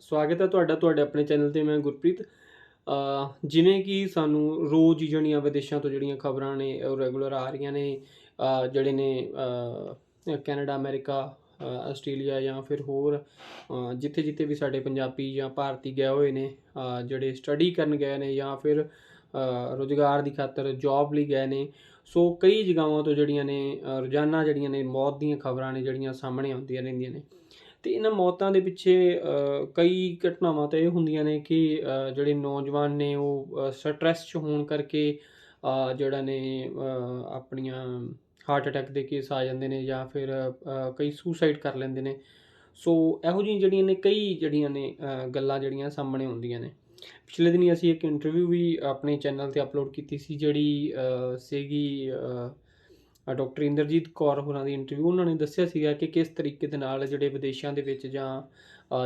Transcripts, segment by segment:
ਸਵਾਗਤ ਹੈ ਤੁਹਾਡਾ ਤੁਹਾਡੇ ਆਪਣੇ ਚੈਨਲ ਤੇ ਮੈਂ ਗੁਰਪ੍ਰੀਤ। ਜਿਵੇਂ ਕਿ ਸਾਨੂੰ ਰੋਜ਼ ਜਿਹੜੀਆਂ ਵਿਦੇਸ਼ਾਂ ਤੋਂ ਜਿਹੜੀਆਂ ਖਬਰਾਂ ਨੇ ਰੈਗੂਲਰ ਆ ਰਹੀਆਂ ਨੇ ਜਿਹੜੇ ਨੇ ਕੈਨੇਡਾ ਅਮਰੀਕਾ ਆਸਟ੍ਰੇਲੀਆ ਜਾਂ ਫਿਰ ਹੋਰ ਜਿੱਥੇ ਜਿੱਥੇ ਵੀ ਸਾਡੇ ਪੰਜਾਬੀ ਜਾਂ ਭਾਰਤੀ ਗਏ ਹੋਏ ਨੇ ਜਿਹੜੇ ਸਟੱਡੀ ਕਰਨ ਗਏ ਨੇ ਜਾਂ ਫਿਰ ਅ, ਰੁਜ਼ਗਾਰ ਦੀ ਖਾਤਰ ਜੌਬ ਲਈ ਗਏ ਨੇ ਸੋ ਕਈ ਜਗ੍ਹਾਵਾਂ ਤੋਂ ਜਿਹੜੀਆਂ ਨੇ ਰੋਜ਼ਾਨਾ ਜਿਹੜੀਆਂ ਨੇ ਮੌਤ ਦੀਆਂ ਖਬਰਾਂ ਨੇ ਜਿਹੜੀਆਂ ਸਾਹਮਣੇ ਆਉਂਦੀਆਂ ਰਹਿੰਦੀਆਂ ਨੇ। ਤੇ ਇਹਨਾਂ ਮੌਤਾਂ ਦੇ ਪਿੱਛੇ ਕਈ ਘਟਨਾਵਾਂ ਤਾਂ ਇਹ ਹੁੰਦੀਆਂ ਨੇ ਕਿ ਜਿਹੜੇ ਨੌਜਵਾਨ ਨੇ ਉਹ ਸਟ੍ਰੈਸ 'ਚ ਹੋਣ ਕਰਕੇ ਜਿਹੜਾ ਨੇ ਆਪਣੀਆਂ ਹਾਰਟ ਅਟੈਕ ਦੇ ਕੇਸ ਆ ਜਾਂਦੇ ਨੇ ਜਾਂ ਫਿਰ ਕਈ ਸੁਸਾਈਡ ਕਰ ਲੈਂਦੇ ਨੇ। ਸੋ ਇਹੋ ਜਿਹੀਆਂ ਜਿਹੜੀਆਂ ਨੇ, ਕਈ ਜਿਹੜੀਆਂ ਨੇ ਗੱਲਾਂ ਜਿਹੜੀਆਂ ਸਾਹਮਣੇ ਆਉਂਦੀਆਂ ਨੇ। ਪਿਛਲੇ ਦਿਨੀ ਅਸੀਂ ਇੱਕ ਇੰਟਰਵਿਊ ਵੀ ਆਪਣੇ ਚੈਨਲ ਤੇ ਅਪਲੋਡ ਕੀਤੀ ਸੀ ਜਿਹੜੀ ਸੀਗੀ ਡਾਕਟਰ ਇੰਦਰਜੀਤ ਕੌਰ ਹੋਰਾਂ ਦੀ ਇੰਟਰਵਿਊ ਉਹਨਾਂ ਨੇ ਦੱਸਿਆ ਸੀਗਾ ਕਿ ਕਿਸ ਤਰੀਕੇ ਦੇ ਨਾਲ ਜਿਹੜੇ ਵਿਦੇਸ਼ਾਂ ਦੇ ਵਿੱਚ ਜਾਂ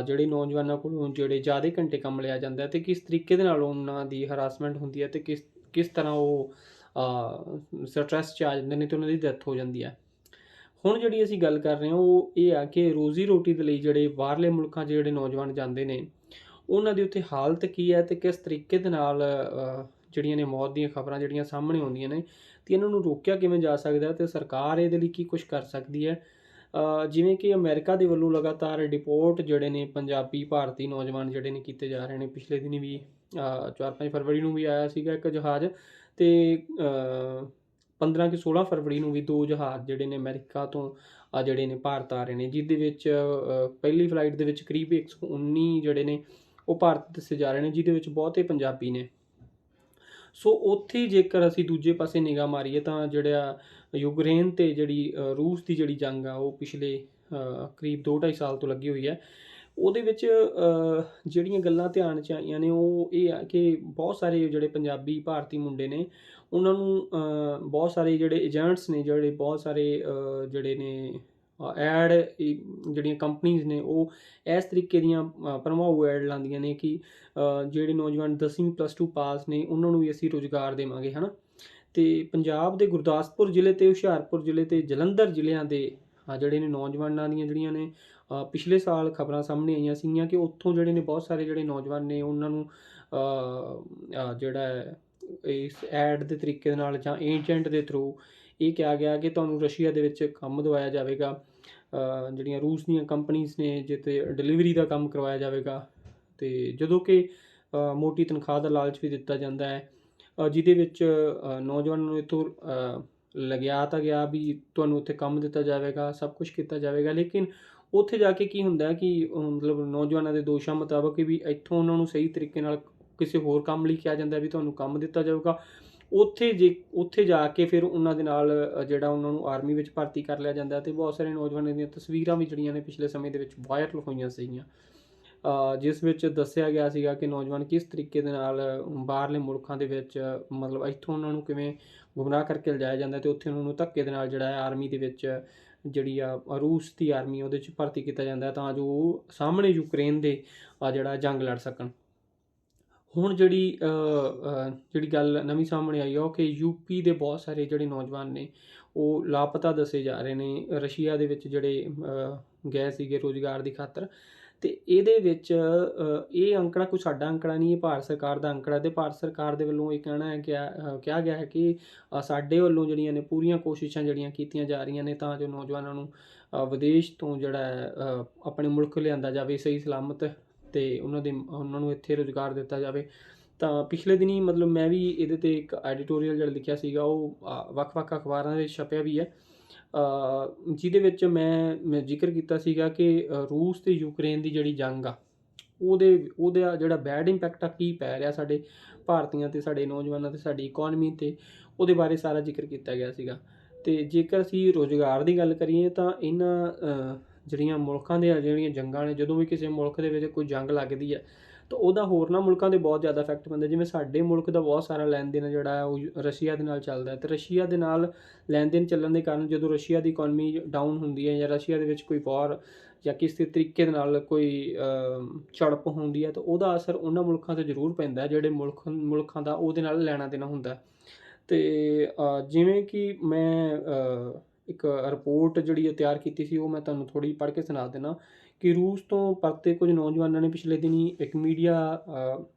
ਜਿਹੜੇ ਨੌਜਵਾਨਾਂ ਕੋਲੋਂ ਜਿਹੜੇ ਜ਼ਿਆਦਾ ਘੰਟੇ ਕੰਮ ਲਿਆ ਜਾਂਦਾ ਹੈ ਤੇ ਕਿਸ ਤਰੀਕੇ ਦੇ ਨਾਲ ਉਹਨਾਂ ਦੀ ਹਰਾਸਮੈਂਟ ਹੁੰਦੀ ਹੈ ਤੇ ਕਿਸ ਕਿਸ ਤਰ੍ਹਾਂ ਉਹ ਸਟ੍ਰੈਸ 'ਚ ਆ ਜਾਂਦੇ ਨੇ ਤੇ ਉਹਨਾਂ ਦੀ ਡੈਥ ਹੋ ਜਾਂਦੀ ਹੈ। ਹੁਣ ਜਿਹੜੀ ਅਸੀਂ ਗੱਲ ਕਰ ਰਹੇ ਹਾਂ, ਉਹ ਇਹ ਆ ਕਿ ਰੋਜ਼ੀ ਰੋਟੀ ਦੇ ਲਈ ਜਿਹੜੇ ਬਾਹਰਲੇ ਮੁਲਕਾਂ 'ਚ ਜਿਹੜੇ ਨੌਜਵਾਨ ਜਾਂਦੇ ਨੇ, ਉਹਨਾਂ ਦੀ ਉੱਥੇ ਹਾਲਤ ਕੀ ਹੈ ਤੇ ਕਿਸ ਤਰੀਕੇ ਦੇ ਨਾਲ ਜਿਹੜੀਆਂ ਨੇ ਮੌਤ ਦੀਆਂ ਖਬਰਾਂ ਜਿਹੜੀਆਂ ਸਾਹਮਣੇ ਆਉਂਦੀਆਂ ਨੇ ਤੇ ਇਹਨਾਂ ਨੂੰ ਰੋਕਿਆ ਕਿਵੇਂ ਜਾ ਸਕਦਾ ਹੈ ਤੇ ਸਰਕਾਰ ਇਹਦੇ ਲਈ ਕੀ ਕੁਝ ਕਰ ਸਕਦੀ ਹੈ? ਜਿਵੇਂ ਕਿ ਅਮਰੀਕਾ ਦੇ ਵੱਲੋਂ ਲਗਾਤਾਰ ਡਿਪੋਰਟ ਜਿਹੜੇ ਨੇ ਪੰਜਾਬੀ ਭਾਰਤੀ ਨੌਜਵਾਨ ਜਿਹੜੇ ਨੇ ਕੀਤੇ ਜਾ ਰਹੇ ਨੇ ਪਿਛਲੇ ਦਿਨ ਵੀ 4-5 ਫਰਵਰੀ ਨੂੰ ਵੀ ਆਇਆ ਸੀਗਾ ਇੱਕ ਜਹਾਜ਼ ਤੇ ਅ, 15 ਕਿ 16 ਫਰਵਰੀ ਨੂੰ ਵੀ ਦੋ ਜਹਾਜ਼ ਜਿਹੜੇ ਨੇ ਅਮਰੀਕਾ ਤੋਂ ਜਿਹੜੇ ਨੇ ਭਾਰਤ ਆ ਰਹੇ ਨੇ ਜਿਹਦੇ ਵਿੱਚ ਪਹਿਲੀ ਫਲਾਈਟ ਦੇ ਵਿੱਚ ਕਰੀਬ 119 ਜਿਹੜੇ ਨੇ ਉਹ ਭਾਰਤ ਦੱਸੇ ਜਾ ਰਹੇ ਨੇ ਜਿਹਦੇ ਵਿੱਚ ਬਹੁਤੇ ਪੰਜਾਬੀ ਨੇ। ਸੋ ਉੱਥੇ ਜੇਕਰ ਅਸੀਂ ਦੂਜੇ ਪਾਸੇ ਨਿਗਾਹ ਮਾਰੀਏ ਤਾਂ ਜਿਹੜਾ ਯੂਕਰੇਨ ਤੇ ਜਿਹੜੀ ਰੂਸ ਦੀ ਜਿਹੜੀ ਜੰਗ ਆ, ਉਹ ਪਿਛਲੇ ਕਰੀਬ 2-2.5 ਸਾਲ ਤੋਂ ਲੱਗੀ ਹੋਈ ਹੈ। ਉਹਦੇ ਵਿੱਚ ਜਿਹੜੀਆਂ ਗੱਲਾਂ ਧਿਆਨ 'ਚ ਆਈਆਂ ਨੇ, ਉਹ ਇਹ ਆ ਕਿ ਬਹੁਤ ਸਾਰੇ ਜਿਹੜੇ ਪੰਜਾਬੀ ਭਾਰਤੀ ਮੁੰਡੇ ਨੇ, ਉਹਨਾਂ ਨੂੰ ਬਹੁਤ ਸਾਰੇ ਜਿਹੜੇ ਏਜੰਟਸ ਨੇ, ਜਿਹੜੇ ਬਹੁਤ ਸਾਰੇ ਜਿਹੜੇ ਨੇ ਐਡ ਜਿਹੜੀਆਂ ਕੰਪਨੀਆਂ ਨੇ ਉਹ ਇਸ ਤਰੀਕੇ ਦੀਆਂ ਅ, ਭਰਮਾਊ ਐਡ ਲਾਉਂਦੀਆਂ ਨੇ ਕਿ ਜਿਹੜੇ ਨੌਜਵਾਨ 10ਵੀਂ ਪਲੱਸ 2 ਪਾਸ ਨੇ ਉਹਨਾਂ ਨੂੰ ਵੀ ਅਸੀਂ ਰੁਜ਼ਗਾਰ ਦੇਵਾਂਗੇ ਹਨਾ? ਤੇ ਪੰਜਾਬ ਦੇ ਗੁਰਦਾਸਪੁਰ ਜ਼ਿਲ੍ਹੇ ਤੇ ਹੁਸ਼ਿਆਰਪੁਰ ਜ਼ਿਲ੍ਹੇ ਤੇ ਜਲੰਧਰ ਜ਼ਿਲ੍ਹਿਆਂ ਦੇ ਜਿਹੜੇ ਨੇ ਨੌਜਵਾਨਾਂ ਦੀਆਂ ਜਿਹੜੀਆਂ ਨੇ ਪਿਛਲੇ ਸਾਲ ਖਬਰਾਂ ਸਾਹਮਣੇ ਆਈਆਂ ਸੀਗੀਆਂ ਕਿ ਉੱਥੋਂ ਜਿਹੜੇ ਨੇ ਬਹੁਤ ਸਾਰੇ ਜਿਹੜੇ ਨੌਜਵਾਨ ਨੇ ਉਹਨਾਂ ਨੂੰ ਜਿਹੜਾ ਇਸ ਐਡ ਦੇ ਤਰੀਕੇ ਦੇ ਨਾਲ ਜਾਂ ਏਜੰਟ ਦੇ ਥਰੂ ਇਹ ਕਿਹਾ ਗਿਆ ਕਿ ਤੁਹਾਨੂੰ ਰਸ਼ੀਆ ਦੇ ਵਿੱਚ ਕੰਮ ਦਵਾਇਆ ਜਾਵੇਗਾ। ਜਿਹੜੀਆਂ ਰੂਸ ਦੀਆਂ ਕੰਪਨੀਆਂ ਨੇ ਜਿੱਤੇ ਡਿਲੀਵਰੀ ਦਾ ਕੰਮ ਕਰਵਾਇਆ ਜਾਵੇਗਾ। ਤੇ ਜਦੋਂ ਕਿ ਮੋਟੀ ਤਨਖਾਹ ਦਾ ਲਾਲਚ ਵੀ ਦਿੱਤਾ ਜਾਂਦਾ ਹੈ ਜਿਹਦੇ ਵਿੱਚ ਅ, ਨੌਜਵਾਨਾਂ ਨੂੰ ਇੱਥੋਂ ਲਗਿਆ ਤਾਂ ਗਿਆ ਵੀ ਤੁਹਾਨੂੰ ਉੱਥੇ ਕੰਮ ਦਿੱਤਾ ਜਾਵੇਗਾ ਸਭ ਕੁਝ ਕੀਤਾ ਜਾਵੇਗਾ। ਲੇਕਿਨ ਉੱਥੇ ਜਾ ਕੇ ਕੀ ਹੁੰਦਾ ਕਿ ਮਤਲਬ ਨੌਜਵਾਨਾਂ ਦੇ ਦੋਸ਼ਾਂ ਮੁਤਾਬਕ ਵੀ ਇੱਥੋਂ ਉਹਨਾਂ ਨੂੰ ਸਹੀ ਤਰੀਕੇ ਨਾਲ ਕਿਸੇ ਹੋਰ ਕੰਮ ਲਈ ਕਿਹਾ ਜਾਂਦਾ ਵੀ ਤੁਹਾਨੂੰ ਕੰਮ ਦਿੱਤਾ ਜਾਊਗਾ ਉੱਥੇ ਜੇ, ਉੱਥੇ ਜਾ ਕੇ ਫਿਰ ਉਹਨਾਂ ਦੇ ਨਾਲ ਜਿਹੜਾ ਉਹਨਾਂ ਨੂੰ ਆਰਮੀ ਵਿੱਚ ਭਰਤੀ ਕਰ ਲਿਆ ਜਾਂਦਾ ਤੇ ਬਹੁਤ ਸਾਰੇ ਨੌਜਵਾਨਾਂ ਦੀਆਂ ਤਸਵੀਰਾਂ ਵੀ ਜਿਹੜੀਆਂ ਨੇ ਪਿਛਲੇ ਸਮੇਂ ਦੇ ਵਿੱਚ ਵਾਇਰਲ ਹੋਈਆਂ ਸੀਗੀਆਂ। ਜਿਸ ਵਿੱਚ ਦੱਸਿਆ ਗਿਆ ਸੀਗਾ ਕਿ ਨੌਜਵਾਨ ਕਿਸ ਤਰੀਕੇ ਦੇ ਨਾਲ ਬਾਹਰਲੇ ਮੁਲਕਾਂ ਦੇ ਵਿੱਚ, ਮਤਲਬ ਇੱਥੋਂ ਉਹਨਾਂ ਨੂੰ ਕਿਵੇਂ ਗੁੰਮਰਾਹ ਕਰਕੇ ਲਿਜਾਇਆ ਜਾਂਦਾ ਤੇ ਉੱਥੇ ਉਹਨਾਂ ਨੂੰ ਧੱਕੇ ਦੇ ਨਾਲ ਜਿਹੜਾ ਹੈ ਆਰਮੀ ਦੇ ਵਿੱਚ ਜਿਹੜੀ ਆ ਰੂਸ ਦੀ ਆਰਮੀ ਉਹਦੇ ਵਿੱਚ ਭਰਤੀ ਕੀਤਾ ਜਾਂਦਾ ਤਾਂ ਜੋ ਉਹ ਸਾਹਮਣੇ ਯੂਕਰੇਨ ਦੇ ਜਿਹੜਾ ਜੰਗ ਲੜ ਸਕਣ। ਹੁਣ ਜਿਹੜੀ ਜਿਹੜੀ ਗੱਲ ਨਵੀਂ ਸਾਹਮਣੇ ਆਈ ਆ, ਉਹ ਕਿ ਯੂਪੀ ਦੇ ਬਹੁਤ ਸਾਰੇ ਜਿਹੜੇ ਨੌਜਵਾਨ ਨੇ, ਉਹ ਲਾਪਤਾ ਦੱਸੇ ਜਾ ਰਹੇ ਨੇ, ਰਸ਼ੀਆ ਦੇ ਵਿੱਚ ਜਿਹੜੇ ਗਏ ਸੀਗੇ ਰੋਜ਼ਗਾਰ ਦੀ ਖਾਤਰ। ਤੇ ਇਹਦੇ ਵਿੱਚ ਇਹ ਅੰਕੜਾ ਕੋਈ ਸਾਡਾ ਅੰਕੜਾ ਨਹੀਂ, ਇਹ ਭਾਰਤ ਸਰਕਾਰ ਦਾ ਅੰਕੜਾ। ਤੇ ਭਾਰਤ ਸਰਕਾਰ ਦੇ ਵੱਲੋਂ ਇਹ ਕਹਿਣਾ ਹੈ ਕਿ ਕਿਹਾ ਗਿਆ ਹੈ ਕਿ ਸਾਡੇ ਵੱਲੋਂ ਜਿਹੜੀਆਂ ਨੇ ਪੂਰੀਆਂ ਕੋਸ਼ਿਸ਼ਾਂ ਜਿਹੜੀਆਂ ਕੀਤੀਆਂ ਜਾ ਰਹੀਆਂ ਨੇ, ਤਾਂ ਜੋ ਨੌਜਵਾਨਾਂ ਨੂੰ ਵਿਦੇਸ਼ ਤੋਂ ਜਿਹੜਾ ਆਪਣੇ ਮੁਲਕ ਲਿਆਂਦਾ ਜਾਵੇ, ਸਹੀ ਸਲਾਮਤ ਤੇ ਉਹਨਾਂ ਦੇ, ਉਹਨਾਂ ਨੂੰ ਇੱਥੇ ਰੁਜ਼ਗਾਰ ਦਿੱਤਾ ਜਾਵੇ। ਤਾਂ ਪਿਛਲੇ ਦਿਨੀ ਮਤਲਬ ਮੈਂ ਵੀ ਇਹਦੇ ਤੇ ਇੱਕ ਐਡੀਟੋਰੀਅਲ ਜਿਹੜਾ ਲਿਖਿਆ ਸੀਗਾ, ਉਹ ਵੱਖ-ਵੱਖ ਅਖਬਾਰਾਂ ਦੇ ਵਿੱਚ ਛਪਿਆ ਵੀ ਹੈ। ਜਿਹਦੇ ਵਿੱਚ ਮੈਂ ਮੈਂ ਜ਼ਿਕਰ ਕੀਤਾ ਸੀਗਾ ਕਿ ਰੂਸ ਤੇ ਯੂਕਰੇਨ ਦੀ ਜਿਹੜੀ ਜੰਗ ਆ, ਉਹਦੇ, ਉਹਦਾ ਜਿਹੜਾ ਬੈਡ ਇੰਪੈਕਟ ਆ ਕੀ ਪੈ ਰਿਹਾ ਸਾਡੇ ਭਾਰਤੀਆਂ ਤੇ, ਸਾਡੇ ਨੌਜਵਾਨਾਂ ਤੇ, ਸਾਡੀ ਇਕਨੋਮੀ ਤੇ, ਉਹਦੇ ਬਾਰੇ ਸਾਰਾ ਜ਼ਿਕਰ ਕੀਤਾ ਗਿਆ ਸੀਗਾ। ਤੇ ਜੇਕਰ ਅਸੀਂ ਰੋਜ਼ਗਾਰ ਦੀ ਗੱਲ ਕਰੀਏ ਤਾਂ ਇਹਨਾਂ ਜਿਹੜੀਆਂ ਮੁਲਕਾਂ ਦੇ ਜਿਹੜੀਆਂ ਜੰਗਾਂ ਨੇ, ਜਦੋਂ ਵੀ ਕਿਸੇ ਮੁਲਕ ਦੇ ਵਿੱਚ ਕੋਈ ਜੰਗ ਲੱਗਦੀ ਹੈ ਤਾਂ ਉਹਦਾ ਹੋਰਨਾਂ ਮੁਲਕਾਂ ਦੇ ਬਹੁਤ ਜ਼ਿਆਦਾ ਇਫੈਕਟ ਪੈਂਦਾ ਜਿਵੇਂ ਸਾਡੇ ਮੁਲਕ ਦਾ ਬਹੁਤ ਸਾਰਾ ਲੈਣ ਦੇਣ ਜਿਹੜਾ ਹੈ ਉਹ ਰਸ਼ੀਆ ਦੇ ਨਾਲ ਚੱਲਦਾ ਹੈ ਤੇ ਰਸ਼ੀਆ ਦੇ ਨਾਲ ਲੈਣ ਦੇਣ ਚੱਲਣ ਦੇ ਕਾਰਨ ਜਦੋਂ ਰਸ਼ੀਆ ਦੀ ਇਕਨੋਮੀ ਡਾਊਨ ਹੁੰਦੀ ਹੈ ਜਾਂ ਰਸ਼ੀਆ ਦੇ ਵਿੱਚ ਕੋਈ ਵਾਰ ਜਾਂ ਕਿਸੇ ਤਰੀਕੇ ਦੇ ਨਾਲ ਕੋਈ ਝੜਪ ਹੁੰਦੀ ਹੈ, ਤਾਂ ਉਹਦਾ ਅਸਰ ਉਹਨਾਂ ਮੁਲਕਾਂ ਤੇ ਜ਼ਰੂਰ ਪੈਂਦਾ ਜਿਹੜੇ ਮੁਲਕ, ਮੁਲਕਾਂ ਦਾ ਉਹਦੇ ਨਾਲ ਲੈਣਾ ਦੇਣਾ ਹੁੰਦਾ ਹੈ। ਤੇ ਜਿਵੇਂ ਕਿ ਮੈਂ ਇੱਕ ਰਿਪੋਰਟ ਜਿਹੜੀ ਹੈ ਤਿਆਰ ਕੀਤੀ ਸੀ, ਉਹ ਮੈਂ ਤੁਹਾਨੂੰ ਥੋੜੀ ਪੜ੍ਹ ਕੇ ਸੁਣਾ ਦਿੰਦਾ ਕਿ ਰੂਸ ਤੋਂ ਪਰਤੇ ਕੁਝ ਨੌਜਵਾਨਾਂ ਨੇ ਪਿਛਲੇ ਦਿਨੀ ਇੱਕ ਮੀਡੀਆ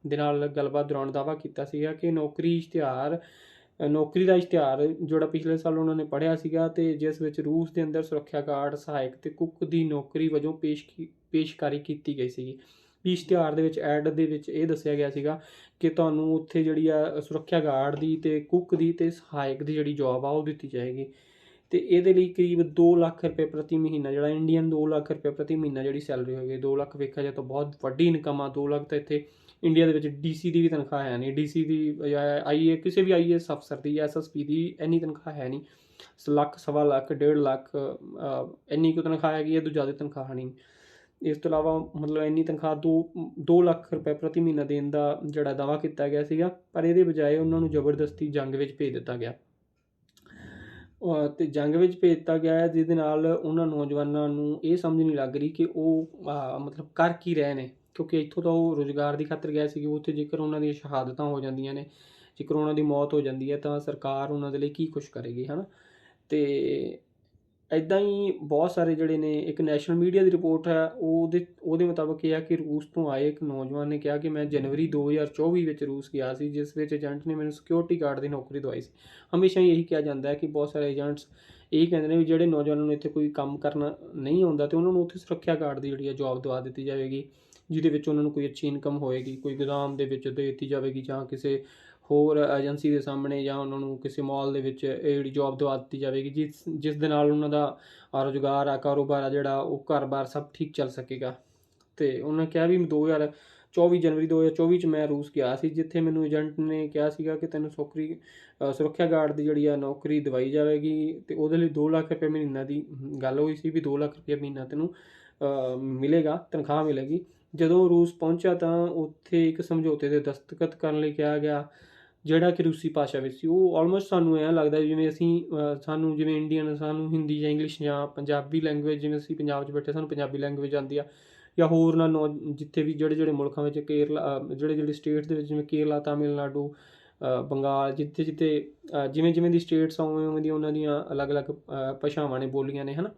ਦੇ ਨਾਲ ਗੱਲਬਾਤ ਦੌਰਾਨ ਦਾਅਵਾ ਕੀਤਾ ਸੀਗਾ ਕਿ ਨੌਕਰੀ ਇਸ਼ਤਿਹਾਰ, ਨੌਕਰੀ ਦਾ ਇਸ਼ਤਿਹਾਰ ਜਿਹੜਾ ਪਿਛਲੇ ਸਾਲ ਉਹਨਾਂ ਨੇ ਪੜ੍ਹਿਆ ਸੀਗਾ ਤੇ ਜਿਸ ਵਿੱਚ ਰੂਸ ਦੇ ਅੰਦਰ ਸੁਰੱਖਿਆ ਗਾਰਡ ਸਹਾਇਕ ਤੇ ਕੁੱਕ ਦੀ ਨੌਕਰੀ ਵਜੋਂ ਪੇਸ਼ ਕੀ- ਪੇਸ਼ਕਾਰੀ ਕੀਤੀ ਗਈ ਸੀਗੀ। ਇਸ਼ਤਿਹਾਰ ਦੇ ਵਿੱਚ ਐਡ ਦੇ ਵਿੱਚ ਇਹ ਦੱਸਿਆ ਗਿਆ ਸੀਗਾ ਕਿ ਤੁਹਾਨੂੰ ਉੱਥੇ ਜਿਹੜੀ ਆ ਸੁਰੱਖਿਆ ਗਾਰਡ ਦੀ ਤੇ ਕੁੱਕ ਦੀ ਤੇ ਸਹਾਇਕ ਦੀ ਜਿਹੜੀ ਜੌਬ ਆ ਉਹ ਦਿੱਤੀ ਜਾਏਗੀ। ਤੇ ਇਹਦੇ ਲਈ ਕਰੀਬ 2 ਲੱਖ ਰੁਪਏ ਪ੍ਰਤੀ ਮਹੀਨਾ ਜਿਹੜਾ ਇੰਡੀਅਨ 2 ਲੱਖ ਰੁਪਏ ਪ੍ਰਤੀ ਮਹੀਨਾ ਜਿਹੜੀ ਸੈਲਰੀ ਹੋਏਗੀ 2 ਲੱਖ ਵੇਖਿਆ ਜਾਏ ਤਾਂ ਬਹੁਤ ਵੱਡੀ ਇਨਕਮ ਆ 2 ਲੱਖ ਤਾਂ ਇੱਥੇ ਇੰਡੀਆ ਦੇ ਵਿੱਚ ਡੀਸੀ ਦੀ ਵੀ ਤਨਖਾਹ ਹੈ ਨਹੀਂ ਡੀਸੀ ਦੀ ਜਾਂ ਆਈਏ ਕਿਸੇ ਵੀ ਆਈਏਐਸ ਅਫਸਰ ਦੀ ਐਸਐਸਪੀ ਦੀ ਇੰਨੀ ਤਨਖਾਹ ਹੈ ਨਹੀਂ ਲੱਖ ਸਵਾ ਲੱਖ ਡੇਢ ਲੱਖ ਅ, ਇੰਨੀ ਕੁ ਤਨਖਾਹ ਹੈਗੀ ਹੈ ਤੋਂ ਜ਼ਿਆਦਾ ਤਨਖਾਹ ਨਹੀਂ। ਇਸ ਤੋਂ ਇਲਾਵਾ ਮਤਲਬ ਇੰਨੀ ਤਨਖਾਹ 2 2 ਲੱਖ ਰੁਪਏ ਪ੍ਰਤੀ ਮਹੀਨਾ ਦੇਣ ਦਾ ਜਿਹੜਾ ਦਾਅਵਾ ਕੀਤਾ ਗਿਆ ਸੀਗਾ ਪਰ ਇਹਦੇ ਬਜਾਏ ਉਹਨਾਂ ਨੂੰ ਜ਼ਬਰਦਸਤੀ ਜੰਗ ਵਿੱਚ ਭੇਜ ਦਿੱਤਾ ਗਿਆ। ਅਤੇ ਜੰਗ ਵਿੱਚ ਭੇਜ ਦਿੱਤਾ ਗਿਆ ਹੈ, ਜਿਹਦੇ ਨਾਲ ਉਹਨਾਂ ਨੌਜਵਾਨਾਂ ਨੂੰ ਇਹ ਸਮਝ ਨਹੀਂ ਲੱਗ ਰਹੀ ਕਿ ਉਹ ਮਤਲਬ ਕਰ ਕੀ ਰਹੇ ਨੇ। ਕਿਉਂਕਿ ਇੱਥੋਂ ਤਾਂ ਉਹ ਰੁਜ਼ਗਾਰ ਦੀ ਖਾਤਰ ਗਏ ਸੀਗੇ ਉੱਥੇ ਜੇਕਰ ਉਹਨਾਂ ਦੀਆਂ ਸ਼ਹਾਦਤਾਂ ਹੋ ਜਾਂਦੀਆਂ ਨੇ, ਜੇਕਰ ਉਹਨਾਂ ਦੀ ਮੌਤ ਹੋ ਜਾਂਦੀ ਹੈ, ਤਾਂ ਸਰਕਾਰ ਉਹਨਾਂ ਦੇ ਲਈ ਕੀ ਕੁਛ ਕਰੇਗੀ, ਹਨਾ? ਅਤੇ ਇੱਦਾਂ ਹੀ ਬਹੁਤ ਸਾਰੇ ਜਿਹੜੇ ਨੇ, ਇੱਕ ਨੈਸ਼ਨਲ ਮੀਡੀਆ ਦੀ ਰਿਪੋਰਟ ਹੈ, ਉਹਦੇ ਉਹਦੇ ਮੁਤਾਬਕ ਇਹ ਆ ਕਿ ਰੂਸ ਤੋਂ ਆਏ ਇੱਕ ਨੌਜਵਾਨ ਨੇ ਕਿਹਾ ਕਿ ਮੈਂ ਜਨਵਰੀ 2024 ਵਿੱਚ ਰੂਸ ਗਿਆ ਸੀ, ਜਿਸ ਵਿੱਚ ਏਜੰਟ ਨੇ ਮੈਨੂੰ ਸਿਕਿਉਰਿਟੀ ਗਾਰਡ ਦੀ ਨੌਕਰੀ ਦਵਾਈ ਸੀ। ਹਮੇਸ਼ਾ ਹੀ ਇਹੀ ਕਿਹਾ ਜਾਂਦਾ ਹੈ ਕਿ ਬਹੁਤ ਸਾਰੇ ਏਜੰਟਸ ਇਹ ਕਹਿੰਦੇ ਨੇ ਵੀ ਜਿਹੜੇ ਨੌਜਵਾਨਾਂ ਨੂੰ ਇੱਥੇ ਕੋਈ ਕੰਮ ਕਰਨਾ ਨਹੀਂ ਆਉਂਦਾ ਤੇ ਉਹਨਾਂ ਨੂੰ ਉੱਥੇ ਸੁਰੱਖਿਆ ਗਾਰਡ ਦੀ ਜਿਹੜੀ ਹੈ ਜੌਬ ਦਵਾ ਦਿੱਤੀ ਜਾਵੇਗੀ, ਜਿਹਦੇ ਵਿੱਚ ਉਹਨਾਂ ਨੂੰ ਕੋਈ ਅੱਛੀ ਇਨਕਮ ਹੋਏਗੀ, ਕੋਈ ਗੋਦਾਮ ਦੇ ਵਿੱਚ ਦੇ ਦਿੱਤੀ ਜਾਵੇਗੀ ਜਾਂ ਕਿਸੇ ਹੋਰ ਏਜੰਸੀ ਦੇ ਸਾਹਮਣੇ ਜਾਂ ਉਹਨਾਂ ਨੂੰ ਕਿਸੇ ਮਾਲ ਦੇ ਵਿੱਚ ਇਹ ਜਿਹੜੀ ਜੌਬ ਦਵਾ ਦਿੱਤੀ ਜਾਵੇਗੀ, ਜਿਸ ਜਿਸ ਦੇ ਨਾਲ ਉਹਨਾਂ ਦਾ ਰੁਜ਼ਗਾਰ ਆ, ਕਾਰੋਬਾਰ ਆ ਜਿਹੜਾ ਉਹ ਘਰ-ਬਾਰ ਸਭ ਠੀਕ ਚੱਲ ਸਕੇਗਾ। ਤੇ ਉਹਨਾਂ ਕਿਹਾ ਵੀ 2024 ਜਨਵਰੀ 2024 ਚ ਮੈਂ ਰੂਸ ਗਿਆ ਸੀ, ਜਿੱਥੇ ਮੈਨੂੰ ਏਜੰਟ ਨੇ ਕਿਹਾ ਸੀਗਾ ਕਿ ਤੈਨੂੰ ਸੌਕਰੀ ਸੁਰੱਖਿਆ ਗਾਰਡ ਦੀ ਜਿਹੜੀ ਆ ਨੌਕਰੀ ਦਵਾਈ ਜਾਵੇਗੀ ਤੇ ਉਹਦੇ ਲਈ 2 ਲੱਖ ਰੁਪਏ ਮਹੀਨਾ ਦੀ ਗੱਲ ਹੋਈ ਸੀ ਵੀ 2 ਲੱਖ ਰੁਪਏ ਮਹੀਨਾ ਤੈਨੂੰ ਮਿਲੇਗਾ, ਤਨਖਾਹ ਮਿਲੇਗੀ। ਜਦੋਂ ਰੂਸ ਪਹੁੰਚਿਆ ਤਾਂ ਉੱਥੇ ਇੱਕ ਸਮਝੌਤੇ ਦੇ ਦਸਤਖਤ ਕਰਨ ਲਈ ਕਿਹਾ ਗਿਆ ਜਿਹੜਾ ਕਿ ਰੂਸੀ ਭਾਸ਼ਾ ਵਿੱਚ ਸੀ, ਉਹ ਆਲਮੋਸਟ ਸਾਨੂੰ ਐਂ ਲੱਗਦਾ ਜਿਵੇਂ ਅਸੀਂ ਸਾਨੂੰ ਜਿਵੇਂ ਇੰਡੀਅਨ ਸਾਨੂੰ ਹਿੰਦੀ ਜਾਂ ਇੰਗਲਿਸ਼ ਜਾਂ ਪੰਜਾਬੀ ਲੈਂਗੁਏਜ ਜਿਵੇਂ ਅਸੀਂ ਪੰਜਾਬ 'ਚ ਬੈਠੇ, ਸਾਨੂੰ ਪੰਜਾਬੀ ਲੈਂਗੁਏਜ ਆਉਂਦੀ ਆ। ਜਾਂ ਹੋਰ ਨਾ ਨੌ, ਜਿੱਥੇ ਵੀ ਜਿਹੜੇ ਜਿਹੜੇ ਮੁਲਕਾਂ ਵਿੱਚ ਕੇਰਲਾ ਜਿਹੜੇ ਜਿਹੜੇ ਸਟੇਟਸ ਦੇ ਵਿੱਚ ਜਿਵੇਂ ਕੇਰਲਾ, ਤਾਮਿਲਨਾਡੂ ਬੰਗਾਲ ਜਿੱਥੇ ਜਿੱਥੇ ਜਿਵੇਂ ਜਿਵੇਂ ਦੀ ਸਟੇਟਸ ਆ ਉਵੇਂ ਉਵੇਂ ਦੀ ਉਹਨਾਂ ਦੀਆਂ ਅਲੱਗ-ਅਲੱਗ ਭਾਸ਼ਾਵਾਂ ਨੇ, ਬੋਲੀਆਂ ਨੇ, ਹਨਾ।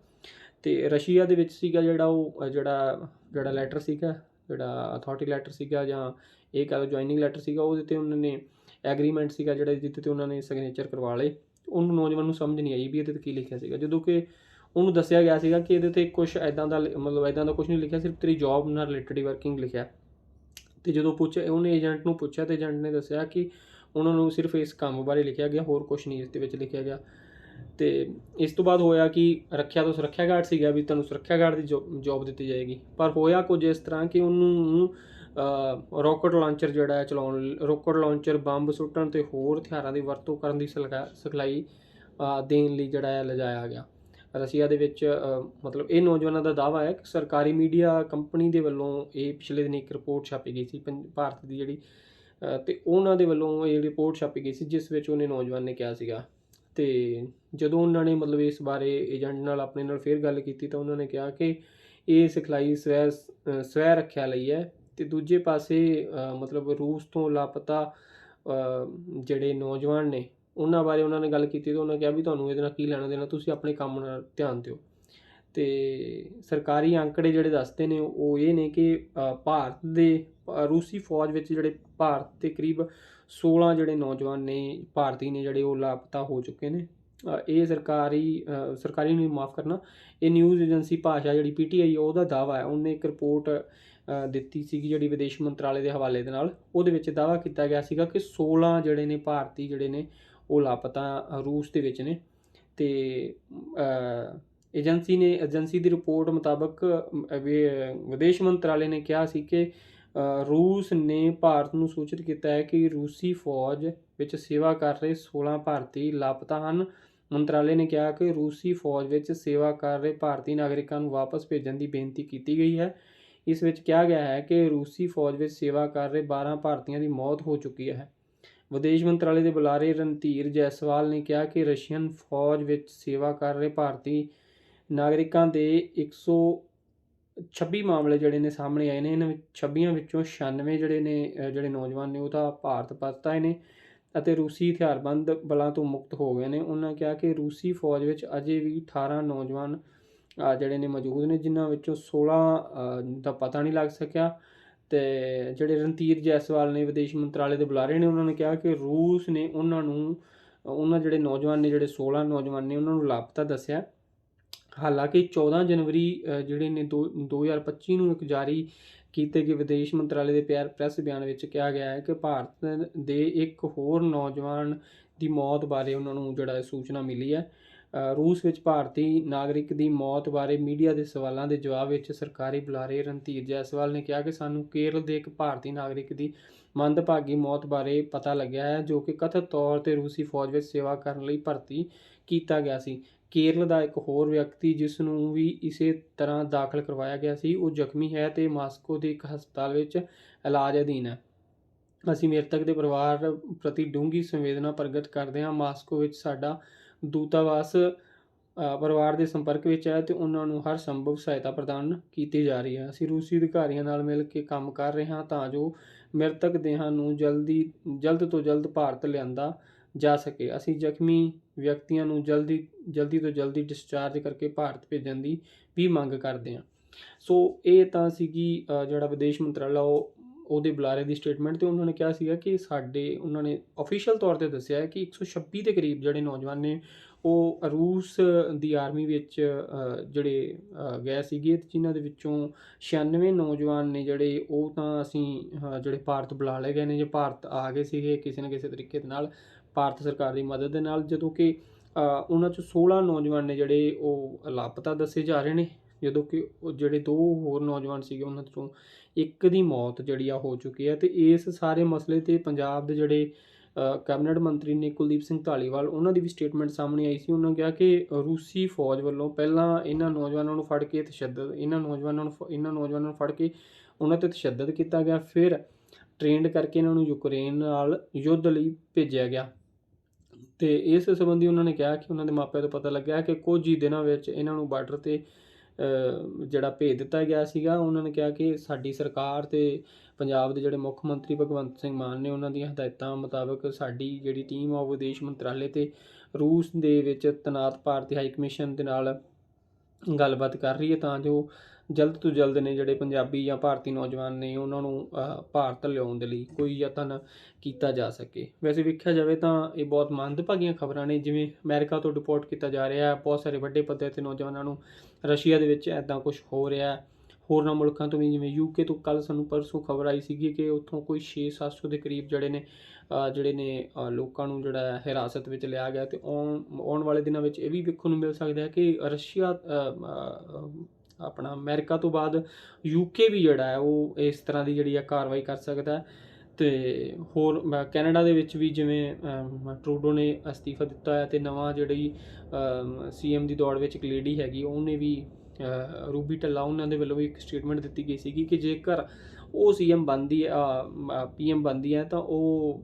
ਤੇ ਰਸ਼ੀਆ ਦੇ ਵਿੱਚ ਸੀਗਾ ਜਿਹੜਾ ਉਹ ਜਿਹੜਾ ਜਿਹੜਾ ਲੈਟਰ ਸੀਗਾ, ਜਿਹੜਾ ਅਥਾਰਟੀ ਲੈਟਰ ਸੀਗਾ ਜਾਂ ਇਹ ਕਹ ਲਓ ਜੁਆਇਨਿੰਗ ਲੈਟਰ ਸੀਗਾ, ਉਹਦੇ ਤੇ ਉਹਨਾਂ ਨੇ ਐਗਰੀਮੈਂਟ ਸੀਗਾ ਜਿਹੜਾ ਜਿੱਤੇ ਤੇ ਉਹਨਾਂ ਨੇ ਸਿਗਨੇਚਰ ਕਰਵਾ ਲਏ। ਉਹਨੂੰ ਨੌਜਵਾਨ ਨੂੰ ਸਮਝ ਨਹੀਂ ਆਈ ਵੀ ਇਹਦੇ ਤੇ ਕੀ ਲਿਖਿਆ ਸੀਗਾ। ਜਦੋਂ ਕਿ ਉਹਨੂੰ ਦੱਸਿਆ ਗਿਆ ਸੀਗਾ ਕਿ ਇਹਦੇ ਤੇ ਕੁਝ ਐਦਾਂ ਦਾ ਲਿ- ਮਤਲਬ ਐਦਾਂ ਦਾ ਕੁਝ ਨਹੀਂ ਲਿਖਿਆ, ਸਿਰਫ ਤੇਰੀ ਜੌਬ ਨਾਲ ਰਿਲੇਟਡ ਵਰਕਿੰਗ ਲਿਖਿਆ। ਤੇ ਜਦੋਂ ਪੁੱਛਿਆ, ਉਹਨੇ ਏਜੰਟ ਨੂੰ ਪੁੱਛਿਆ ਤੇ ਏਜੰਟ ਨੇ ਦੱਸਿਆ ਕਿ ਉਹਨਾਂ ਨੂੰ ਸਿਰਫ ਇਸ ਕੰਮ ਬਾਰੇ ਲਿਖਿਆ ਗਿਆ, ਹੋਰ ਕੁਝ ਨਹੀਂ ਇਸ ਦੇ ਵਿੱਚ ਲਿਖਿਆ ਗਿਆ। ਤੇ ਇਸ ਤੋਂ ਬਾਅਦ ਹੋਇਆ ਕਿ ਰੱਖਿਆ ਤੋਂ ਸੁਰੱਖਿਆ ਗਾਰਡ ਸੀਗਾ ਵੀ ਤੁਹਾਨੂੰ ਸੁਰੱਖਿਆ ਗਾਰਡ ਦੀ ਜੌਬ ਦਿੱਤੀ ਜਾਏਗੀ। ਪਰ ਹੋਇਆ ਕੁਝ ਇਸ ਤਰ੍ਹਾਂ ਕਿ ਉਹਨੂੰ ਰੌਕਟ ਲਾਂਚਰ ਜਿਹੜਾ ਹੈ ਚਲਾਉਣ ਰੌਕਟ ਲਾਂਚਰ ਬੰਬ ਸੁੱਟਣ ਤੇ ਹੋਰ ਹਥਿਆਰਾਂ ਦੀ ਵਰਤੋਂ ਕਰਨ ਦੀ ਸਿਲਗਾ- ਸਿਖਲਾਈ ਦੇਣ ਲਈ ਜਿਹੜਾ ਹੈ ਲਿਜਾਇਆ ਗਿਆ। ਰਸ਼ੀਆ ਦੇ ਵਿੱਚ ਮਤਲਬ ਇਹ ਨੌਜਵਾਨਾਂ ਦਾ ਦਾਵਾ ਹੈ ਕਿ ਸਰਕਾਰੀ ਮੀਡੀਆ ਕੰਪਨੀ ਦੇ ਵੱਲੋਂ ਇਹ ਪਿਛਲੇ ਦਿਨ ਇੱਕ ਰਿਪੋਰਟ ਛਾਪੀ ਗਈ ਸੀ ਪੰ- ਭਾਰਤ ਦੀ ਜਿਹੜੀ ਅ, ਤੇ ਉਹਨਾਂ ਦੇ ਵੱਲੋਂ ਇਹ ਰਿਪੋਰਟ ਛਾਪੀ ਗਈ ਸੀ ਜਿਸ ਵਿੱਚ ਉਹਨੇ ਨੌਜਵਾਨ ਨੇ ਕਿਹਾ ਸੀਗਾ। ਤੇ ਜਦੋਂ ਉਹਨਾਂ ਨੇ ਮਤਲਬ ਇਸ ਬਾਰੇ ਏਜੰਟ ਨਾਲ ਆਪਣੇ ਨਾਲ ਫੇਰ ਗੱਲ ਕੀਤੀ ਤਾਂ ਉਹਨਾਂ ਨੇ ਕਿਹਾ ਕਿ ਇਹ ਸਿਖਲਾਈ ਸਵੈ ਸਵੈ ਰੱਖਿਆ ਲਈ ਹੈ। ਤੇ ਦੂਜੇ ਪਾਸੇ ਮਤਲਬ ਰੂਸ ਤੋਂ ਲਾਪਤਾ ਜਿਹੜੇ ਨੌਜਵਾਨ ਨੇ, ਉਹਨਾਂ ਬਾਰੇ ਉਹਨਾਂ ਨੇ ਗੱਲ ਕੀਤੀ ਤੇ ਉਹਨਾਂ ਕਿਹਾ ਵੀ ਤੁਹਾਨੂੰ ਇਹਦੇ ਨਾਲ ਕੀ ਲੈਣਾ ਦੇਣਾ, ਤੁਸੀਂ ਆਪਣੇ ਕੰਮ ਨਾਲ ਧਿਆਨ ਦਿਓ। ਤੇ ਸਰਕਾਰੀ ਅੰਕੜੇ ਜਿਹੜੇ ਦੱਸਦੇ ਨੇ, ਉਹ ਇਹ ਨੇ ਕਿ ਭਾਰਤ ਦੇ ਰੂਸੀ ਫੌਜ ਵਿੱਚ ਜਿਹੜੇ ਭਾਰਤ ਦੇ ਕਰੀਬ 16 ਜਿਹੜੇ ਨੌਜਵਾਨ ਨੇ, ਭਾਰਤੀ ਨੇ ਜਿਹੜੇ ਉਹ ਲਾਪਤਾ ਹੋ ਚੁੱਕੇ ਨੇ। ਇਹ ਸਰਕਾਰੀ ਸਰਕਾਰੀ ਨੂੰ ਮਾਫ ਕਰਨਾ, ਇਹ ਨਿਊਜ਼ ਏਜੰਸੀ ਭਾਸ਼ਾ ਜਿਹੜੀ ਪੀਟੀਆਈ ਉਹਦਾ ਦਾਵਾ ਹੈ। ਉਹਨੇ ਇੱਕ ਰਿਪੋਰਟ ਦਿੱਤੀ ਸੀਗੀ ਜਿਹੜੀ ਵਿਦੇਸ਼ ਮੰਤਰਾਲੇ ਦੇ ਹਵਾਲੇ ਦੇ ਨਾਲ, ਉਹਦੇ ਵਿੱਚ ਦਾਅਵਾ ਕੀਤਾ ਗਿਆ ਸੀਗਾ ਕਿ 16 ਜਿਹੜੇ ਨੇ ਭਾਰਤੀ ਜਿਹੜੇ ਨੇ, ਉਹ ਲਾਪਤਾ ਰੂਸ ਦੇ ਵਿੱਚ ਨੇ। ਤੇ ਏਜੰਸੀ ਨੇ, ਏਜੰਸੀ ਦੀ ਰਿਪੋਰਟ ਮੁਤਾਬਕ ਵਿਦੇਸ਼ ਮੰਤਰਾਲੇ ਨੇ ਕਿਹਾ ਸੀ ਕਿ ਰੂਸ ਨੇ ਭਾਰਤ ਨੂੰ ਸੂਚਿਤ ਕੀਤਾ ਹੈ ਕਿ ਰੂਸੀ ਫੌਜ ਵਿੱਚ ਸੇਵਾ ਕਰ ਰਹੇ 16 ਭਾਰਤੀ ਲਾਪਤਾ ਹਨ। ਮੰਤਰਾਲੇ ਨੇ ਕਿਹਾ ਕਿ ਰੂਸੀ ਫੌਜ ਵਿੱਚ ਸੇਵਾ ਕਰ ਰਹੇ ਭਾਰਤੀ ਨਾਗਰਿਕਾਂ ਨੂੰ ਵਾਪਸ ਭੇਜਣ ਦੀ ਬੇਨਤੀ ਕੀਤੀ ਗਈ ਹੈ। ਇਸ ਵਿੱਚ ਕਿਹਾ ਗਿਆ ਹੈ ਕਿ ਰੂਸੀ ਫੌਜ ਵਿੱਚ ਸੇਵਾ ਕਰ ਰਹੇ 12 ਭਾਰਤੀਆਂ ਦੀ ਮੌਤ ਹੋ ਚੁੱਕੀ ਹੈ। ਵਿਦੇਸ਼ ਮੰਤਰਾਲੇ ਦੇ ਬੁਲਾਰੇ ਰਣਧੀਰ ਜੈਸਵਾਲ ਨੇ ਕਿਹਾ ਕਿ ਰਸ਼ੀਅਨ ਫੌਜ ਵਿੱਚ ਸੇਵਾ ਕਰ ਰਹੇ ਭਾਰਤੀ ਨਾਗਰਿਕਾਂ ਦੇ 126 ਮਾਮਲੇ ਜਿਹੜੇ ਨੇ ਸਾਹਮਣੇ ਆਏ ਨੇ। ਇਹਨਾਂ ਵਿੱਚ 26 ਵਿੱਚੋਂ 96 ਜਿਹੜੇ ਨੇ ਜਿਹੜੇ ਨੌਜਵਾਨ ਨੇ ਉਹ ਤਾਂ ਭਾਰਤ ਪਰਤ ਆਏ ਨੇ ਅਤੇ ਰੂਸੀ ਹਥਿਆਰਬੰਦ ਬਲਾਂ ਤੋਂ ਮੁਕਤ ਹੋ ਗਏ ਨੇ। ਉਹਨਾਂ ਕਿਹਾ ਕਿ ਰੂਸੀ ਫੌਜ ਵਿੱਚ ਅਜੇ ਵੀ 18 ਨੌਜਵਾਨ ਜਿਹੜੇ ਨੇ ਮੌਜੂਦ ਨੇ, ਜਿਨ੍ਹਾਂ ਵਿੱਚੋਂ 16 ਦਾ ਪਤਾ ਨਹੀਂ ਲੱਗ ਸਕਿਆ। ਤੇ ਜਿਹੜੇ ਰਣਧੀਰ ਜੈਸਵਾਲ ਨੇ ਵਿਦੇਸ਼ ਮੰਤਰਾਲੇ ਦੇ ਬੁਲਾਰੇ ਨੇ, ਉਹਨਾਂ ਨੇ ਕਿਹਾ ਕਿ ਰੂਸ ਨੇ ਉਹਨਾਂ ਨੂੰ, ਉਹਨਾਂ ਜਿਹੜੇ ਨੌਜਵਾਨ ਨੇ, ਜਿਹੜੇ 16 ਨੌਜਵਾਨ ਨੇ, ਉਹਨਾਂ ਨੂੰ ਲਾਪਤਾ ਦੱਸਿਆ। ਹਾਲਾਂਕਿ 14 ਜਨਵਰੀ ਜਿਹੜੇ ਨੇ ਦੋ 2025 ਨੂੰ ਇੱਕ ਜਾਰੀ ਕੀਤੇ ਗਏ ਵਿਦੇਸ਼ ਮੰਤਰਾਲੇ ਦੇ ਪਿਆਰ ਪ੍ਰੈਸ ਬਿਆਨ ਵਿੱਚ ਕਿਹਾ ਗਿਆ ਹੈ ਕਿ ਭਾਰਤ ਦੇ ਇੱਕ ਹੋਰ ਨੌਜਵਾਨ ਦੀ ਮੌਤ ਬਾਰੇ ਉਹਨਾਂ ਨੂੰ ਜਿਹੜਾ ਸੂਚਨਾ ਮਿਲੀ ਹੈ। ਰੂਸ ਵਿੱਚ ਭਾਰਤੀ ਨਾਗਰਿਕ ਦੀ ਮੌਤ ਬਾਰੇ ਮੀਡੀਆ ਦੇ ਸਵਾਲਾਂ ਦੇ ਜਵਾਬ ਵਿੱਚ ਸਰਕਾਰੀ ਬੁਲਾਰੇ ਰਣਧੀਰ ਜੈਸਵਾਲ ਨੇ ਕਿਹਾ ਕਿ ਸਾਨੂੰ ਕੇਰਲ ਦੇ ਇੱਕ ਭਾਰਤੀ ਨਾਗਰਿਕ ਦੀ ਮੰਦਭਾਗੀ ਮੌਤ ਬਾਰੇ ਪਤਾ ਲੱਗਿਆ ਹੈ, ਜੋ ਕਿ ਕਥਿਤ ਤੌਰ ਤੇ ਰੂਸੀ ਫੌਜ ਵਿੱਚ ਸੇਵਾ ਕਰਨ ਲਈ ਭਰਤੀ ਕੀਤਾ ਗਿਆ ਸੀ। ਕੇਰਲ ਦਾ ਇੱਕ ਹੋਰ ਵਿਅਕਤੀ, ਜਿਸ ਨੂੰ ਵੀ ਇਸੇ ਤਰ੍ਹਾਂ ਦਾਖਲ ਕਰਵਾਇਆ ਗਿਆ ਸੀ, ਉਹ ਜ਼ਖਮੀ ਹੈ ਤੇ ਮਾਸਕੋ ਦੇ ਇੱਕ ਹਸਪਤਾਲ ਵਿੱਚ ਇਲਾਜ ਅਧੀਨ ਹੈ। ਅਸੀਂ ਮ੍ਰਿਤਕ ਦੇ ਪਰਿਵਾਰ ਪ੍ਰਤੀ ਡੂੰਘੀ ਸੰਵੇਦਨਾ ਪ੍ਰਗਟ ਕਰਦੇ ਹਾਂ। ਮਾਸਕੋ ਵਿੱਚ ਸਾਡਾ ਦੂਤਾਵਾਸ ਪਰਿਵਾਰ ਦੇ ਸੰਪਰਕ ਵਿੱਚ ਹੈ ਤੇ ਉਹਨਾਂ ਨੂੰ ਹਰ ਸੰਭਵ ਸਹਾਇਤਾ ਪ੍ਰਦਾਨ ਕੀਤੀ ਜਾ ਰਹੀ ਹੈ। ਅਸੀਂ ਰੂਸੀ ਅਧਿਕਾਰੀਆਂ ਨਾਲ ਮਿਲ ਕੇ ਕੰਮ ਕਰ ਰਹੇ ਹਾਂ ਤਾਂ ਜੋ ਮ੍ਰਿਤਕ ਦੇਹਾਂ ਨੂੰ ਜਲਦੀ, ਜਲਦ ਤੋਂ ਜਲਦ ਭਾਰਤ ਲਿਆਂਦਾ ਜਾ ਸਕੇ। ਅਸੀਂ ਜ਼ਖਮੀ ਵਿਅਕਤੀਆਂ ਨੂੰ ਜਲਦੀ ਜਲਦੀ ਤੋਂ ਜਲਦੀ ਡਿਸਚਾਰਜ ਕਰਕੇ ਭਾਰਤ ਭੇਜਣ ਦੀ ਵੀ ਮੰਗ ਕਰਦੇ ਹਾਂ। ਸੋ ਇਹ ਤਾਂ ਸੀਗੀ ਜਿਹੜਾ ਵਿਦੇਸ਼ ਮੰਤਰਾਲਾ, ਉਹ ਉਹਦੇ ਬੁਲਾਰੇ ਦੀ ਸਟੇਟਮੈਂਟ ਤੇ ਉਹਨਾਂ ਨੇ ਕਿਹਾ ਸੀਗਾ ਕਿ ਸਾਡੇ, ਉਹਨਾਂ ਨੇ ਅਫੀਸ਼ੀਅਲ ਤੌਰ ਤੇ ਦੱਸਿਆ ਹੈ ਕਿ 126 ਦੇ ਕਰੀਬ ਜਿਹੜੇ ਨੌਜਵਾਨ ਨੇ, ਉਹ ਰੂਸ ਦੀ ਆਰਮੀ ਵਿੱਚ ਜਿਹੜੇ ਗਏ ਸੀਗੇ ਤੇ ਜਿਨ੍ਹਾਂ ਦੇ ਵਿੱਚੋਂ 96 ਨੌਜਵਾਨ ਨੇ ਜਿਹੜੇ, ਉਹ ਤਾਂ ਅਸੀਂ ਜਿਹੜੇ ਭਾਰਤ ਬੁਲਾ ਲਏ ਗਏ ਨੇ ਜੇ ਭਾਰਤ ਆ ਗਏ ਸੀਗੇ ਕਿਸੇ ਨਾ ਕਿਸੇ ਤਰੀਕੇ ਦੇ ਨਾਲ, ਭਾਰਤ ਸਰਕਾਰ ਦੀ ਮਦਦ ਦੇ ਨਾਲ, ਜਦੋਂ ਕਿ ਉਹਨਾਂ ਚੋਂ 16 ਨੌਜਵਾਨ ਨੇ ਜਿਹੜੇ, ਉਹ ਲਾਪਤਾ ਦੱਸੇ ਜਾ ਰਹੇ ਨੇ, ਜਦੋਂ ਕਿ ਉਹ ਜਿਹੜੇ ਦੋ ਹੋਰ ਨੌਜਵਾਨ ਸੀਗੇ ਉਹਨਾਂ ਤੋਂ ਇੱਕ ਦੀ ਮੌਤ ਜਿਹੜੀ ਆ ਹੋ ਚੁੱਕੀ ਹੈ ਤੇ ਇਸ ਸਾਰੇ ਮਸਲੇ ਤੇ ਪੰਜਾਬ ਦੇ ਜਿਹੜੇ ਕੈਬਨਿਟ ਮੰਤਰੀ ਨੇ ਕੁਲਦੀਪ ਸਿੰਘ ਧਾਲੀਵਾਲ, ਉਹਨਾਂ ਦੀ ਵੀ ਸਟੇਟਮੈਂਟ ਸਾਹਮਣੇ ਆਈ ਸੀ। ਉਹਨਾਂ ਕਿਹਾ ਕਿ ਰੂਸੀ ਫੌਜ ਵੱਲੋਂ ਪਹਿਲਾਂ ਇਹਨਾਂ ਨੌਜਵਾਨਾਂ ਨੂੰ ਫੜ ਕੇ ਤਸ਼ੱਦਦ, ਇਹਨਾਂ ਨੌਜਵਾਨਾਂ ਨੂੰ ਫ- ਇਹਨਾਂ ਨੌਜਵਾਨਾਂ ਨੂੰ ਫੜ ਕੇ ਉਹਨਾਂ ਤੇ ਤਸ਼ੱਦਦ ਕੀਤਾ ਗਿਆ। ਫਿਰ ਟ੍ਰੇਨਡ ਕਰਕੇ ਇਹਨਾਂ ਨੂੰ ਯੂਕਰੇਨ ਨਾਲ ਯੁੱਧ ਲਈ ਭੇਜਿਆ ਗਿਆ। ਤੇ ਇਸ ਸੰਬੰਧੀ ਉਹਨਾਂ ਨੇ ਕਿਹਾ ਕਿ ਉਹਨਾਂ ਦੇ ਮਾਪਿਆਂ ਤੋਂ ਪਤਾ ਲੱਗਿਆ ਕਿ ਕੁਝ ਹੀ ਦਿਨਾਂ ਵਿੱਚ ਇਹਨਾਂ ਨੂੰ ਬਾਰਡਰ ਤੇ ਜਿਹੜਾ ਭੇਜ ਦਿੱਤਾ ਗਿਆ ਸੀਗਾ, ਉਹਨਾਂ ਨੇ ਕਿਹਾ ਕਿ ਸਾਡੀ ਸਰਕਾਰ ਤੇ ਪੰਜਾਬ ਦੇ ਜਿਹੜੇ ਮੁੱਖ ਮੰਤਰੀ ਭਗਵੰਤ ਸਿੰਘ ਮਾਨ ਨੇ ਉਹਨਾਂ ਦੀਆਂ ਹਦਾਇਤਾਂ ਮੁਤਾਬਕ ਸਾਡੀ ਜਿਹੜੀ ਟੀਮ ਆ ਉਹ ਵਿਦੇਸ਼ ਮੰਤਰਾਲੇ ਤੇ ਰੂਸ ਦੇ ਵਿੱਚ ਤੈਨਾਤ ਭਾਰਤੀ ਹਾਈ ਕਮਿਸ਼ਨ ਦੇ ਨਾਲ ਗੱਲਬਾਤ ਕਰ ਰਹੀ ਹੈ ਤਾਂ ਜੋ ਜਲਦ ਤੋਂ ਜਲਦ ਨੇ ਜਿਹੜੇ ਪੰਜਾਬੀ ਜਾਂ ਭਾਰਤੀ ਨੌਜਵਾਨ ਨੇ ਉਹਨਾਂ ਨੂੰ ਭਾਰਤ ਲਿਆਉਣ ਦੇ ਲਈ ਕੋਈ ਯਤਨ ਕੀਤਾ ਜਾ ਸਕੇ। ਵੈਸੇ ਵੇਖਿਆ ਜਾਵੇ ਤਾਂ ਇਹ ਬਹੁਤ ਮੰਦਭਾਗੀਆਂ ਖਬਰਾਂ ਨੇ, ਜਿਵੇਂ ਅਮਰੀਕਾ ਤੋਂ ਡਿਪੋਰਟ ਕੀਤਾ ਜਾ ਰਿਹਾ ਹੈ, ਬਹੁਤ ਸਾਰੇ ਵੱਡੇ ਪੱਧਰ ਤੇ ਨੌਜਵਾਨਾਂ ਨੂੰ ਰਸ਼ੀਆ ਦੇ ਵਿੱਚ ਐਦਾਂ ਕੁਝ ਹੋ ਰਿਹਾ ਹੈ। ਹੋਰਨਾਂ ਮੁਲਕਾਂ ਤੋਂ ਵੀ ਜਿਵੇਂ ਯੂਕੇ ਤੋਂ ਕੱਲ ਸਾਨੂੰ ਪਰਸੋਂ ਖਬਰ ਆਈ ਸੀਗੀ ਕਿ ਉੱਥੋਂ ਕੋਈ 6-700 ਦੇ ਕਰੀਬ ਜਿਹੜੇ ਨੇ ਜਿਹੜੇ ਨੇ ਲੋਕਾਂ ਨੂੰ ਜਿਹੜਾ ਹਿਰਾਸਤ ਵਿੱਚ ਲਿਆ ਗਿਆ ਤੇ ਆਉਣ ਆਉਣ ਵਾਲੇ ਦਿਨਾਂ ਵਿੱਚ ਇਹ ਵੀ ਵੇਖਣ ਨੂੰ ਮਿਲ ਸਕਦਾ ਹੈ ਕਿ ਰਸ਼ੀਆ ਆਪਣਾ ਅਮਰੀਕਾ ਤੋਂ ਬਾਅਦ ਯੂਕੇ ਵੀ ਜਿਹੜਾ ਹੈ ਉਹ ਇਸ ਤਰ੍ਹਾਂ ਦੀ ਜਿਹੜੀ ਹੈ ਕਾਰਵਾਈ ਕਰ ਸਕਦਾ ਹੈ। ਤੇ ਹੋਰ ਕੈਨੇਡਾ ਦੇ ਵਿੱਚ ਵੀ ਜਿਵੇਂ ਟਰੂਡੋ ਨੇ ਅਸਤੀਫਾ ਦਿੱਤਾ ਹੈ ਤੇ ਨਵਾਂ ਜਿਹੜੀ ਸੀਐਮ ਦੀ ਦੌੜ ਵਿੱਚ ਇੱਕ ਲੇਡੀ ਹੈਗੀ, ਉਹਨੇ ਵੀ ਰੂਬੀ ਟੱਲਾ ਉਹਨਾਂ ਦੇ ਵੱਲੋਂ ਵੀ ਇੱਕ ਸਟੇਟਮੈਂਟ ਦਿੱਤੀ ਗਈ ਸੀਗੀ ਕਿ ਜੇਕਰ ਉਹ ਸੀਐਮ ਬਣਦੀ ਹੈ ਪੀਐਮ ਬਣਦੀ ਹੈ, ਤਾਂ ਉਹ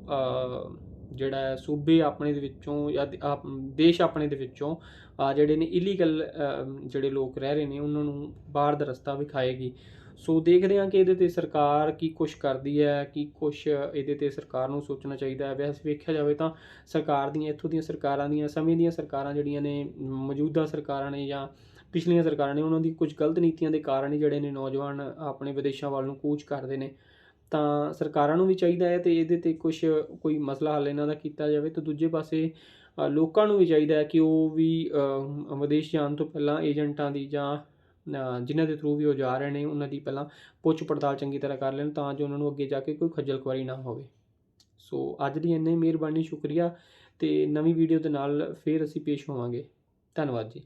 ਜਿਹੜਾ ਸੂਬੇ ਆਪਣੇ ਦੇ ਵਿੱਚੋਂ ਜਾਂ ਦੇਸ਼ ਆਪਣੇ ਦੇ ਵਿੱਚੋਂ ਜਿਹੜੇ ਨੇ ਇਲੀਗਲ ਜਿਹੜੇ ਲੋਕ ਰਹਿ ਰਹੇ ਨੇ, ਉਹਨਾਂ ਨੂੰ ਬਾਹਰ ਦਾ ਰਸਤਾ ਵਿਖਾਏਗੀ। ਸੋ ਦੇਖਦੇ ਹਾਂ ਕਿ ਇਹਦੇ ਤੇ ਸਰਕਾਰ ਕੀ ਕੁਛ ਕਰਦੀ ਹੈ, ਕੀ ਕੁਛ ਇਹਦੇ ਤੇ ਸਰਕਾਰ ਨੂੰ ਸੋਚਣਾ ਚਾਹੀਦਾ ਹੈ। ਵੈਸੇ ਵੇਖਿਆ ਜਾਵੇ ਤਾਂ ਸਰਕਾਰ ਦੀਆਂ, ਇੱਥੋਂ ਦੀਆਂ ਸਰਕਾਰਾਂ ਦੀਆਂ, ਸਮੇਂ ਦੀਆਂ ਸਰਕਾਰਾਂ ਜਿਹੜੀਆਂ ਨੇ, ਮੌਜੂਦਾ ਸਰਕਾਰਾਂ ਨੇ ਜਾਂ ਪਿਛਲੀਆਂ ਸਰਕਾਰਾਂ ਨੇ, ਉਹਨਾਂ ਦੀ ਕੁਝ ਗਲਤ ਨੀਤੀਆਂ ਦੇ ਕਾਰਨ ਹੀ ਜਿਹੜੇ ਨੇ ਨੌਜਵਾਨ ਆਪਣੇ ਵਿਦੇਸ਼ਾਂ ਵੱਲ ਨੂੰ ਕੂਚ ਕਰਦੇ ਨੇ। ਤਾਂ ਸਰਕਾਰਾਂ ਨੂੰ ਵੀ ਚਾਹੀਦਾ ਹੈ ਤੇ ਇਹਦੇ ਤੇ ਕੁਝ ਕੋਈ ਮਸਲਾ ਹੱਲ ਇਹਨਾਂ ਦਾ ਕੀਤਾ ਜਾਵੇ। ਤੇ ਦੂਜੇ ਪਾਸੇ ਲੋਕਾਂ ਨੂੰ ਵੀ ਚਾਹੀਦਾ ਹੈ ਕਿ ਉਹ ਵੀ ਵਿਦੇਸ਼ ਜਾਣ ਤੋਂ ਪਹਿਲਾਂ ਏਜੰਟਾਂ ਦੀ ਜਾਂ ਜਿਨ੍ਹਾਂ ਦੇ ਥਰੂ ਵੀ ਉਹ ਜਾ ਰਹੇ ਨੇ, ਉਹਨਾਂ ਦੀ ਪਹਿਲਾਂ ਪੁੱਛ ਪੜਤਾਲ ਚੰਗੀ ਤਰ੍ਹਾਂ ਕਰ ਲੈਣ ਤਾਂ ਜੋ ਉਹਨਾਂ ਨੂੰ ਅੱਗੇ ਜਾ ਕੇ ਕੋਈ ਖੱਜਲ ਖੁਆਰੀ ਨਾ ਹੋਵੇ। ਸੋ ਅੱਜ ਦੀ ਇੰਨੀ ਮਿਹਰਬਾਨੀ, ਸ਼ੁਕਰੀਆ ਤੇ ਨਵੀਂ ਵੀਡੀਓ ਦੇ ਨਾਲ ਫੇਰ ਅਸੀਂ ਪੇਸ਼ ਹੋਵਾਂਗੇ। ਧੰਨਵਾਦ ਜੀ।